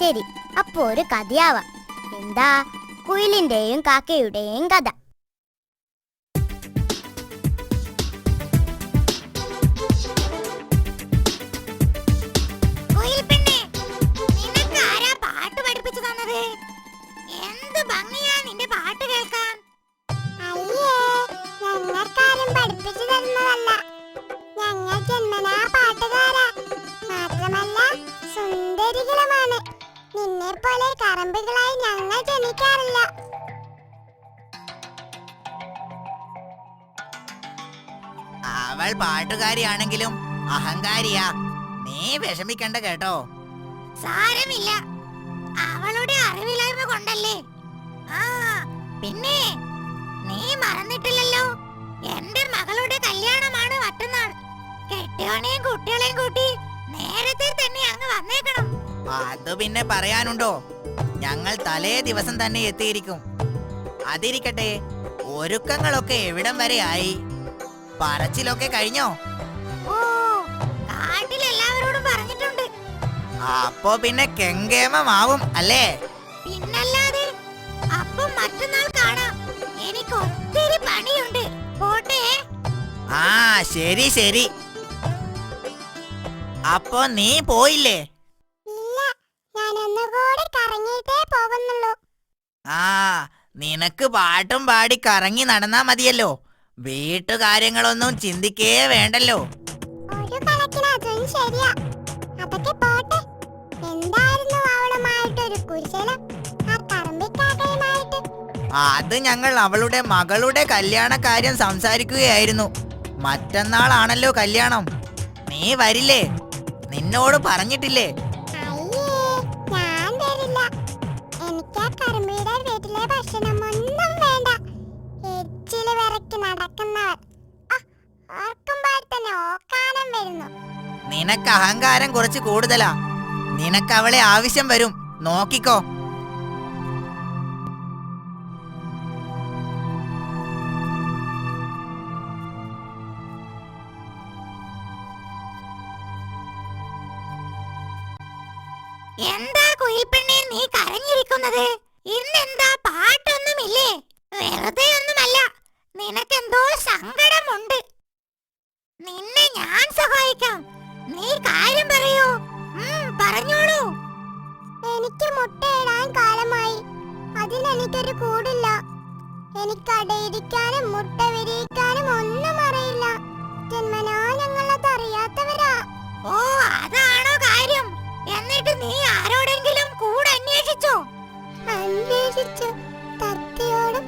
ശരി അപ്പോ ഒരു കഥയാവാം. എന്താ? കുയിലിന്റെയും കാക്കയുടെയും കഥ. ഞങ്ങൾക്ക് ജന്മനാ പാട്ടുകാരാ? മാത്രമല്ല നിന്നെ പോലെ കറമ്പുകളായി ഞങ്ങൾ ജനിക്കാറില്ല. അവൾ പാട്ടുകാരിയാണെങ്കിലും അഹങ്കാരിയാ. നീ വിഷമിക്കണ്ട കേട്ടോ. സാരമില്ല. അവളുടെ അറിവില്ലായ്മ കൊണ്ടല്ലേ? ആ പിന്നെ നീ മറന്നിട്ടില്ലല്ലോ. എന്റെ മകളുടെ കല്യാണമാണ് മറ്റന്നാൾ. കെട്ടിയോനെയും കുട്ടികളെയും കൂട്ടി നേരത്തെ തന്നെ അങ്ങ് വന്നേക്കണം. അത് പിന്നെ പറയാനുണ്ടോ? ഞങ്ങൾ തലേ ദിവസം തന്നെ എത്തിയിരിക്കും. അതിരിക്കട്ടെ ഒരുക്കങ്ങളൊക്കെ എവിടം വരെ ആയി? പറച്ചിലൊക്കെ കഴിഞ്ഞോ? എല്ലാവരോടും പറഞ്ഞിട്ടുണ്ട്. അപ്പോ പിന്നെ കെങ്കേമമാവും അല്ലേ? പിന്നല്ലാതെ അപ്പൊ മറ്റന്നാൾ കാണാം. എനിക്ക് ഒത്തിരി പണിയുണ്ട്. പോട്ടെ. ആ ശരി ശരി. അപ്പോ നീ പോയില്ലേ? ഞാൻ ഒന്നുകൂടി കറങ്ങിയിട്ടേ പോകുന്നുള്ളൂ. ആ നിനക്ക് പാട്ടും പാടി കറങ്ങി നടന്നാ മതിയല്ലോ. വീട്ടുകാര്യങ്ങളൊന്നും ചിന്തിക്കേ വേണ്ടല്ലോ. ഒരു കണക്കിന് അതും ശരിയാ. അതൊക്കെ പോട്ടെ. എന്തായിരുന്നു കുശലം ആ അത് ഞങ്ങൾ അവളുടെ മകളുടെ കല്യാണ കാര്യം സംസാരിക്കുകയായിരുന്നു. മറ്റന്നാളാണല്ലോ കല്യാണം. നീ വരില്ലേ? നിന്നോട് പറഞ്ഞിട്ടില്ലേ? വിറക്കി നടക്കുന്നവർ ഓർക്കുമ്പോൾ തന്നെ ഓക്കാനം വരുന്നു. നിനക്ക് അഹങ്കാരം കുറച്ച് കൂടുതലാ. നിനക്ക് അവളെ ആവശ്യം വരും. നോക്കിക്കോ. എന്താ കുയിൽപ്പെണ്ണെ നീ കരഞ്ഞിരിക്കുന്നത്? ഇന്നെന്താ പാട്ടൊന്നുമില്ലേ? വെറുതെ ഒന്നുമല്ല നിനക്കെന്തോ സങ്കടമുണ്ട്. നിന്നെ ഞാൻ സഹായിക്കാം. നീ കാര്യം പറയൂ. പറഞ്ഞോളൂ. എനിക്ക് മുട്ടയിടാൻ കാലമായി. അതിനെനിക്കൊരു കൂടില്ല എനിക്ക് അടയിരിക്കാനും മുട്ട വിരിയിക്കാനും ഒന്നും അറിയില്ല. ജന്മനാ ഞങ്ങളത് അറിയാത്തവരാ. ഓ അതാണോ കാര്യം. എന്നിട്ട് നീ ആരോടെങ്കിലും കൂടെ അന്വേഷിച്ചോ അന്വേഷിച്ചു. തത്തയോടും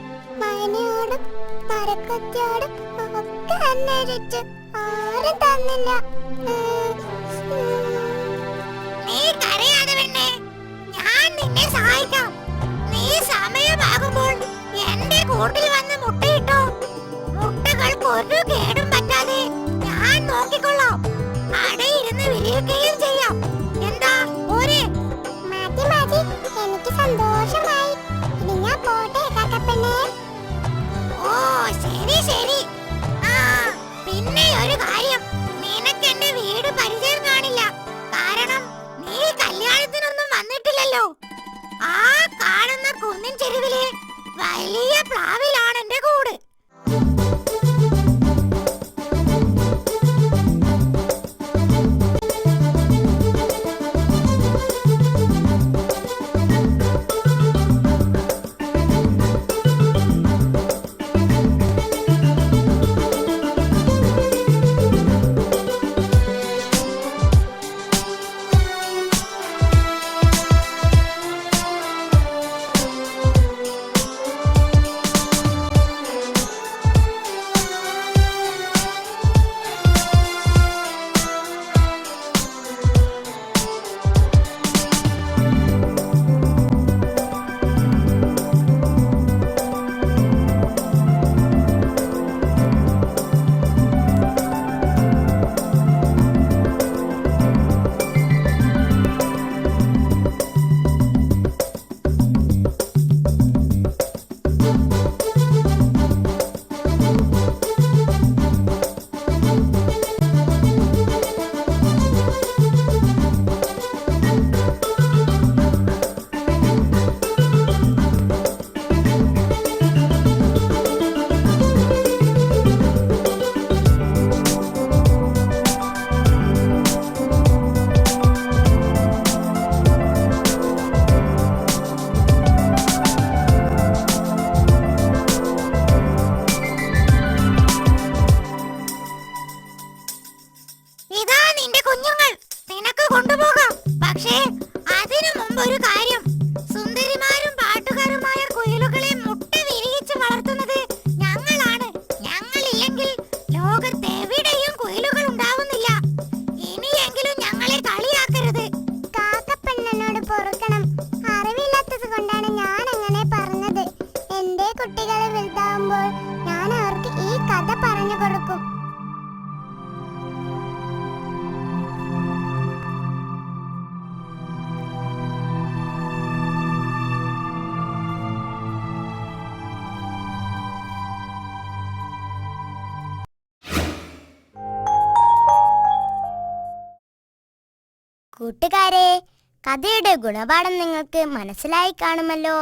പെണ്ണേ. ഞാൻ നിന്നെ സഹായിക്കാം. നീ സമയമാകുമ്പോൾ എന്റെ കൂട്ടിൽ 人るかい കൂട്ടുകാരെ കഥയുടെ ഗുണപാഠം നിങ്ങൾക്ക് മനസ്സിലായി കാണുമല്ലോ.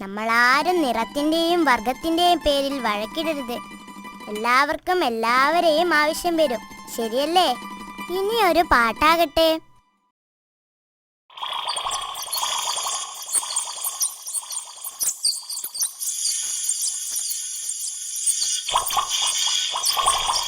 നമ്മൾ ആരും നിറത്തിന്റെയും വർഗത്തിന്റെയും പേരിൽ വഴക്കിടരുത്. എല്ലാവർക്കും എല്ലാവരെയും ആവശ്യം വരും. ശരിയല്ലേ? ഇനി ഒരു പാട്ടാകട്ടെ. you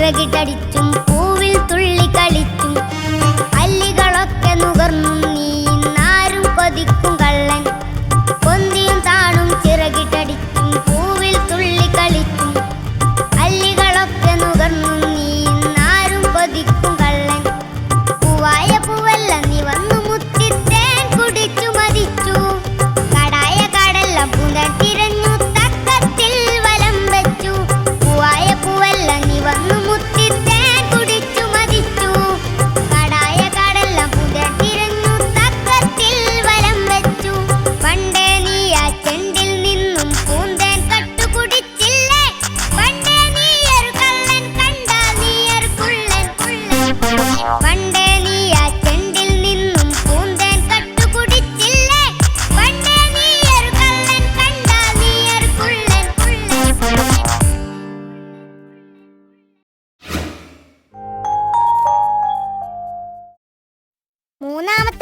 ചിറകിട്ടടിച്ചും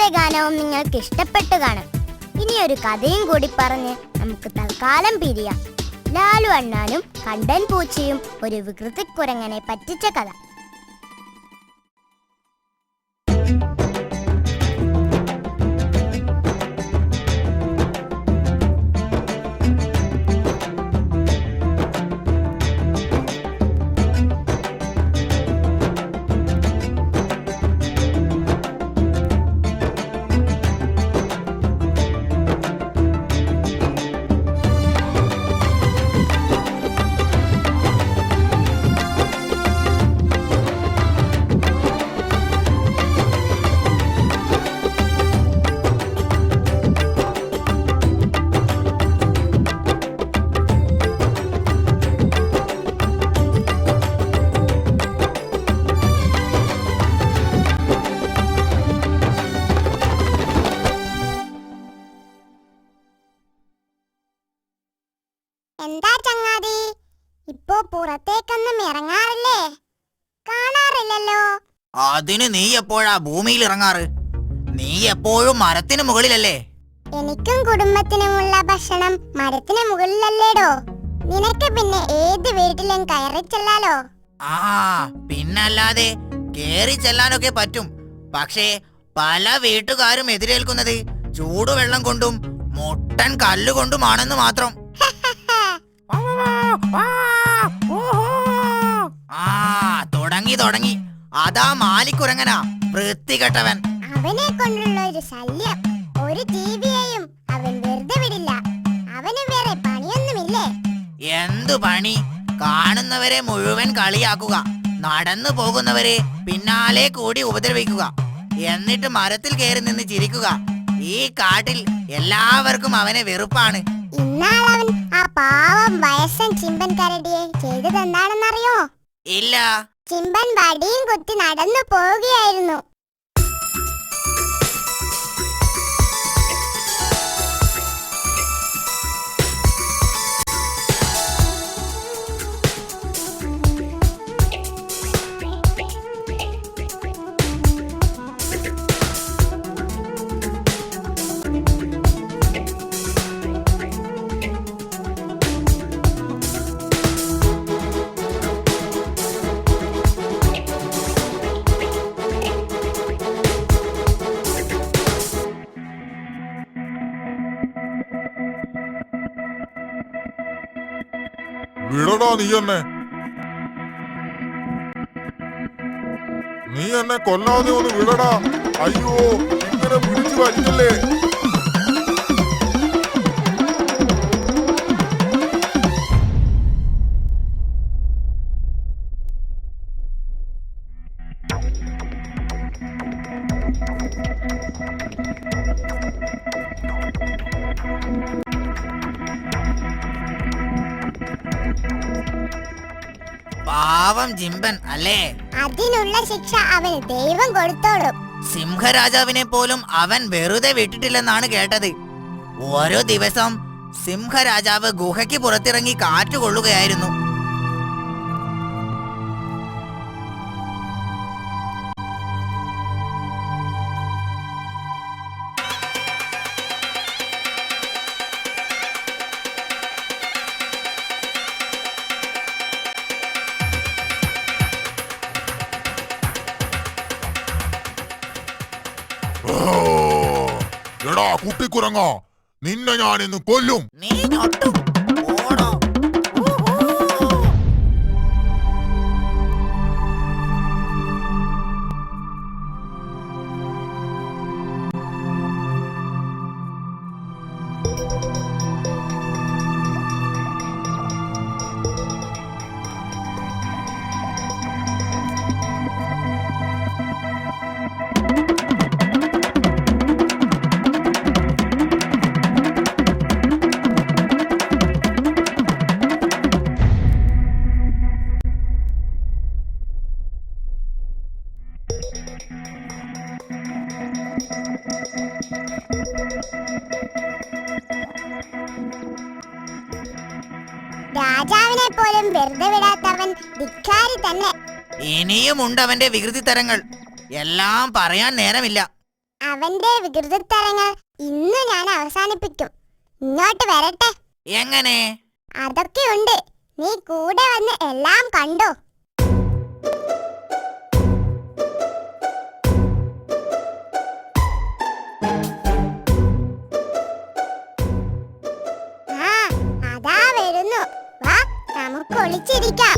ഇന്നത്തെ ഗാനവും നിങ്ങൾക്ക് ഇഷ്ടപ്പെട്ടു കാണും. ഇനി ഒരു കഥയും കൂടി പറഞ്ഞ് നമുക്ക് തൽക്കാലം പിരിയാം. ലാലു അണ്ണാനും കണ്ടൻ പൂച്ചയും ഒരു വികൃതിക്കുരങ്ങനെ പറ്റിച്ച കഥ. എന്താ ചങ്ങാതി? ഇപ്പോ പുറത്തേക്കൊന്നും ഇറങ്ങാറില്ലേ? കാണാറില്ലല്ലോ. അതിന് നീ എപ്പോഴാ ഭൂമിയിൽ ഇറങ്ങാറ്? നീ എപ്പോഴും മരത്തിന് മുകളിലല്ലേ? എനിക്കും കുടുംബത്തിനുമുള്ള ഭക്ഷണം മരത്തിന് മുകളിലല്ലേടോ? നിനക്ക് പിന്നെ ഏത് വീട്ടിലും കയറി ചെല്ലാലോ? ആ പിന്നല്ലാതെ കേറി ചെല്ലാനൊക്കെ പറ്റും. പക്ഷേ പല വീട്ടുകാരും എതിരേൽക്കുന്നത് ചൂടുവെള്ളം കൊണ്ടും മുട്ടൻ കല്ലുകൊണ്ടുമാണെന്ന് മാത്രം. ആ തുടങ്ങി തുടങ്ങി. അതാ മാലിക്കുരങ്ങനാ വൃത്തികെട്ടവൻ. അവനെ കൊണ്ടുള്ള ഒരു ശല്യം. ഒരു ജീവിയെയും അവൻ വെറുതെ വിടില്ല. അവന് വേറെ പണിയൊന്നുമില്ലേ? എന്തു പണി? കാണുന്നവരെ മുഴുവൻ കളിയാക്കുക. നടന്നു പോകുന്നവരെ പിന്നാലെ കൂടി ഉപദ്രവിക്കുക. എന്നിട്ട് മരത്തിൽ കയറി നിന്ന് ചിരിക്കുക. ഈ കാട്ടിൽ എല്ലാവർക്കും അവനെ വെറുപ്പാണ്. ഇന്നാളവൻ ആ പാവം വയസ്സൻ ചിമ്പൻ കരടിയെ ചെയ്തതെന്താണെന്നറിയോ? ഇല്ല. ചിമ്പൻ വടിയും കുത്തി നടന്നു പോവുകയായിരുന്നു. വിടടാ നീ എന്നെ. നീ എന്നെ കൊല്ലാതെ ഒന്ന് വിടടാ. അയ്യോ ഇങ്ങനെ പിടിച്ചു വലിക്കല്ലേ? പാവം ജിംബൻ അല്ലേ? അതിനുള്ള ശിക്ഷ അവന് ദൈവം കൊടുത്തോളും. സിംഹരാജാവിനെ പോലും അവൻ വെറുതെ വിട്ടിട്ടില്ലെന്നാണ് കേട്ടത്. ഓരോ ദിവസം സിംഹരാജാവ് ഗുഹയ്ക്ക് പുറത്തിറങ്ങി കാറ്റുകൊള്ളുകയായിരുന്നു എടാ കുട്ടിക്കുരങ്ങ. നിന്നെ ഞാൻ ഇന്ന് കൊല്ലും നീ ഇനിയും ഉണ്ട് അവന്റെ വികൃതി തരങ്ങൾ. എല്ലാം പറയാൻ നേരമില്ല. അവന്റെ വികൃതത്തരങ്ങൾ ഇന്ന് ഞാൻ അവസാനിപ്പിക്കും. ഇങ്ങോട്ട് വരട്ടെ. എങ്ങനെ? അതൊക്കെ ഉണ്ട്. നീ കൂടെ വന്ന് എല്ലാം കണ്ടോ? ആ അതാ വരുന്നു. വാ നമുക്ക് ഒളിച്ചിരിക്കാം.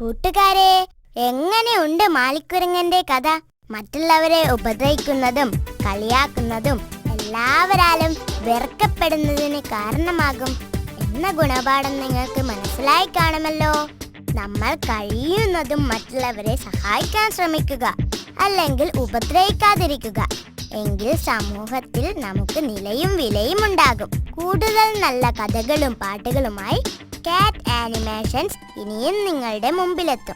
കൂട്ടുകാരെ എങ്ങനെയുണ്ട് മാലിക്കുരങ്ങന്റെ കഥ? മറ്റുള്ളവരെ ഉപദ്രവിക്കുന്നതും കളിയാക്കുന്നതും എല്ലാവരാലും വെറുക്കപ്പെടുന്നതിന് കാരണമാകും എന്ന ഗുണപാഠം നിങ്ങൾക്ക് മനസ്സിലായി കാണുമല്ലോ. നമ്മൾ കഴിയുന്നതും മറ്റുള്ളവരെ സഹായിക്കാൻ ശ്രമിക്കുക അല്ലെങ്കിൽ ഉപദ്രവിക്കാതിരിക്കുക. എങ്കിൽ സമൂഹത്തിൽ നമുക്ക് നിലയും വിലയും ഉണ്ടാകും. കൂടുതൽ നല്ല കഥകളും പാട്ടുകളുമായി കാറ്റ് ആനിമേഷൻസ് ഇനിയും നിങ്ങളുടെ മുമ്പിലെത്തും.